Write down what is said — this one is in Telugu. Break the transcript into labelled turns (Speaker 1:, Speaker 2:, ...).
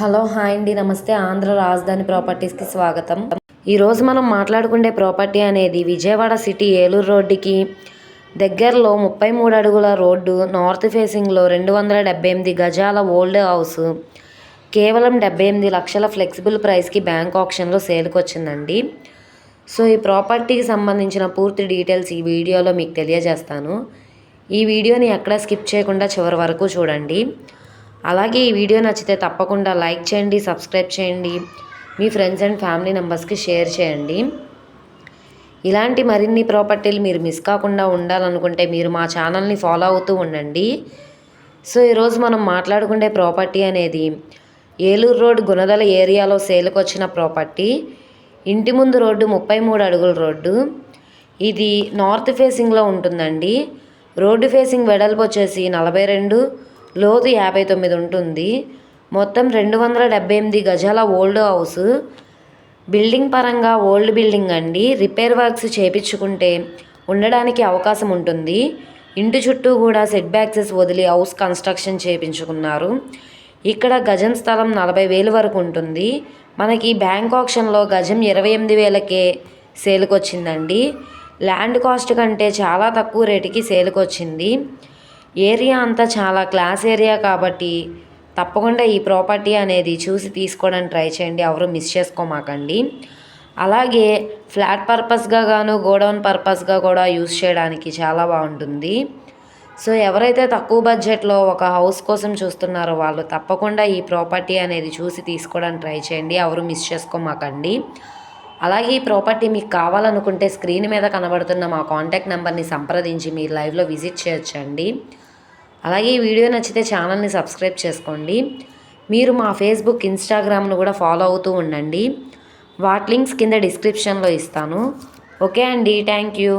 Speaker 1: హలో హాయ్ అండి. నమస్తే. ఆంధ్ర రాజధాని ప్రాపర్టీస్కి స్వాగతం. ఈరోజు మనం మాట్లాడుకునే ప్రాపర్టీ అనేది విజయవాడ సిటీ ఏలూరు రోడ్డుకి దగ్గరలో ముప్పై మూడు అడుగుల రోడ్డు నార్త్ ఫేసింగ్లో రెండు వందల డెబ్బై ఎనిమిది గజాల ఓల్డ్ హౌస్. కేవలం డెబ్బై ఎనిమిది లక్షల ఫ్లెక్సిబుల్ ప్రైస్కి బ్యాంక్ ఆప్షన్లో సేల్కి వచ్చిందండి సో ఈ ప్రాపర్టీకి సంబంధించిన పూర్తి డీటెయిల్స్ ఈ వీడియోలో మీకు తెలియజేస్తాను. ఈ వీడియోని ఎక్కడ స్కిప్ చేయకుండా చివరి వరకు చూడండి. అలాగే ఈ వీడియో నచ్చితే తప్పకుండా లైక్ చేయండి సబ్స్క్రైబ్ చేయండి మీ ఫ్రెండ్స్ అండ్ ఫ్యామిలీ మెంబర్స్కి షేర్ చేయండి. ఇలాంటి మరిన్ని ప్రాపర్టీలు మీరు మిస్ కాకుండా ఉండాలనుకుంటే మీరు మా ఛానల్ని ఫాలో అవుతూ ఉండండి. సో ఈరోజు మనం మాట్లాడుకునే ప్రాపర్టీ అనేది ఏలూరు రోడ్ గుణదల ఏరియాలో సేల్కి వచ్చిన ప్రాపర్టీ ఇంటి ముందు రోడ్డు ముప్పై మూడు అడుగుల రోడ్డు. ఇది నార్త్ ఫేసింగ్లో ఉంటుందండి. రోడ్డు ఫేసింగ్ వెడల్పు వచ్చేసి నలభై రెండు లోతు యాభై తొమ్మిది ఉంటుంది. మొత్తం రెండు వందల డెబ్బై ఎనిమిది గజాల ఓల్డ్ హౌస్. బిల్డింగ్ పరంగా ఓల్డ్ బిల్డింగ్ అండి. రిపేర్ వర్క్స్ చేపించుకుంటే ఉండడానికి అవకాశం ఉంటుంది. ఇంటి చుట్టూ కూడా సెట్ బ్యాక్సెస్ వదిలి హౌస్ కన్స్ట్రక్షన్ చేయించుకున్నారు ఇక్కడ గజం స్థలం నలభై వేలు వరకు ఉంటుంది. మనకి బ్యాంక్ ఆప్షన్లో గజం ఇరవై ఎనిమిది వేలకే సేల్కి వచ్చిందండి ల్యాండ్ కాస్ట్ కంటే చాలా తక్కువ రేటుకి సేల్కి వచ్చింది ఏరియా అంతా చాలా క్లాస్ ఏరియా కాబట్టి తప్పకుండా ఈ ప్రాపర్టీ అనేది చూసి తీసుకోవడానికి ట్రై చేయండి. ఎవరు మిస్ చేసుకోమాకండి. అలాగే ఫ్లాట్ పర్పస్గా గాను గోడౌన్ పర్పస్గా కూడా యూస్ చేయడానికి చాలా బాగుంటుంది. సో ఎవరైతే తక్కువ బడ్జెట్లో ఒక హౌస్ కోసం చూస్తున్నారో వాళ్ళు తప్పకుండా ఈ ప్రాపర్టీ అనేది చూసి తీసుకోవడానికి ట్రై చేయండి. ఎవరు మిస్ చేసుకోమాకండి. అలాగే ఈ ప్రాపర్టీ మీకు కావాలనుకుంటే స్క్రీన్ మీద కనబడుతున్న మా కాంటాక్ట్ నెంబర్ని సంప్రదించి మీరు లైవ్లో విజిట్ చేయొచ్చండి. అలాగే ఈ వీడియో నచ్చితే ఛానల్ని సబ్స్క్రైబ్ చేసుకోండి. మీరు మా ఫేస్బుక్ ఇన్స్టాగ్రామ్ను కూడా ఫాలో అవుతూ ఉండండి. వాటి లింక్స్ కింద డిస్క్రిప్షన్లో ఇస్తాను. ఓకే అండి. Thank you.